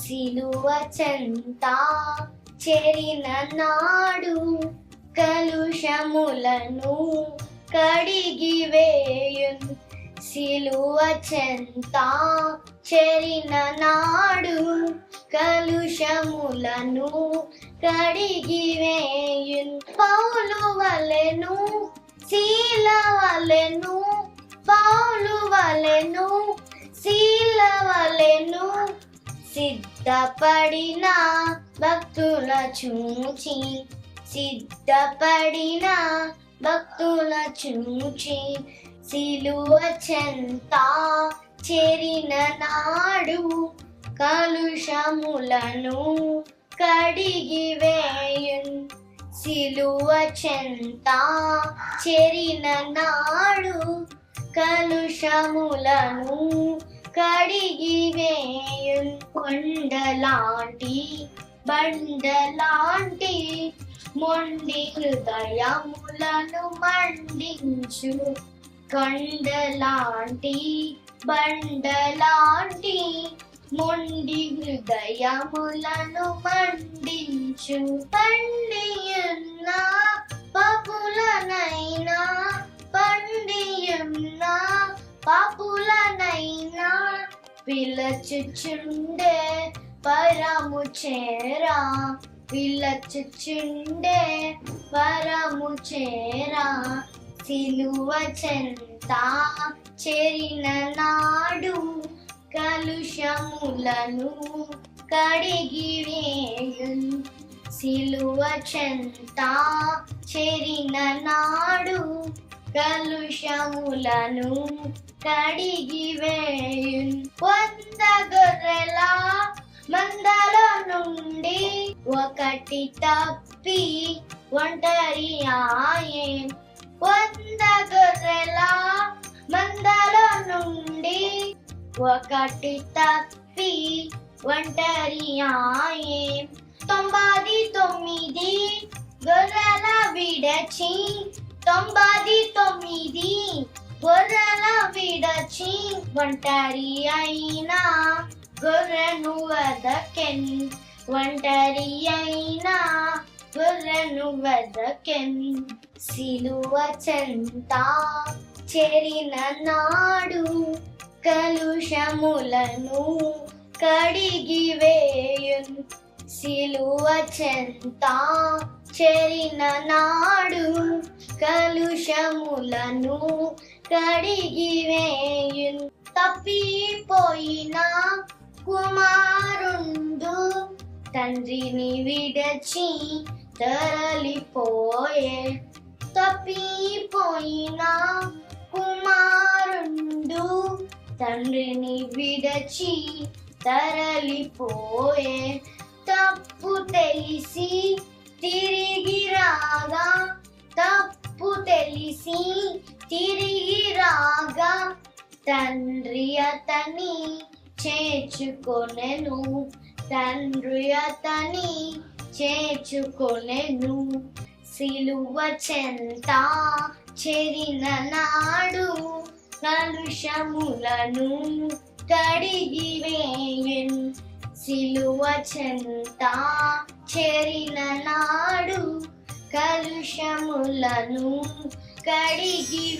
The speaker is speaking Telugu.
సిలువ చెంత చెరిన నాడు కలుషములను కడిగి వేయున్. సిలువ చెంత చెరిన నాడు కలుషములను కడిగి వేయున్. పౌలు వలెను శీల వలెను పౌలు వలెను సిద్ధపడిన భక్తుల చూచి సిద్ధపడిన భక్తుల చూచి సిలువ చెంత చెరిన నాడు కలుషములను కడిగి వేయున్. సిలువ చెంత చెరిన నాడు కలుషములను కడిగి వేయున్ కొండలాంటి బండలాంటి మొండి హృదయములను మండించు కొండలాంటి బండలాంటి మొండి హృదయములను మండించు పండియున్న పిలచుచుండే పరము చేరా పిలచుచుండే పరము చేరా సిలువ చెంత చేరిన నాడు కలుషములను కడిగి వేయున్ సిలువ చెంత చేరిన నాడు కలుషములను కడిగి ఒకటి తప్పి ఒంటరి ఆయే. వంద గొర్రెల మందల నుండి ఒకటి తప్పి ఒంటరి ఆయే. తొంభై తొమ్మిది గొర్రెల విడచి తొంభై తొమ్మిది గొర్రెల విడచి ఒంటరి అయినా గొర్రెను వదకెన్. ఒంటరి అయినా గొర్రెను వదకెన్ సిలువ చెంత చెరిన నాడు కలుషములను కడిగి వేయున్ సిలువ చెంత చెరిన నాడు కలుషములను కడిగి వేయున్ తప్పిపోయిన కుమార్ తండ్రిని విడచి తరలిపోయే తప్పిపోయిన కుమారుండు. తండ్రిని విడచి తరలిపోయే తప్పు తెలిసి తిరిగి రాగా తప్పు తెలిసి తిరిగి రాగా తండ్రి అతని చేర్చుకొనెను. తండ్రి అతని చేర్చుకొనెను. సిలువ చెంత చెరిన నాడు కలుషములను కడిగి వేయన్. సిలువ చెంత చెరిన నాడు కలుషములను కడిగి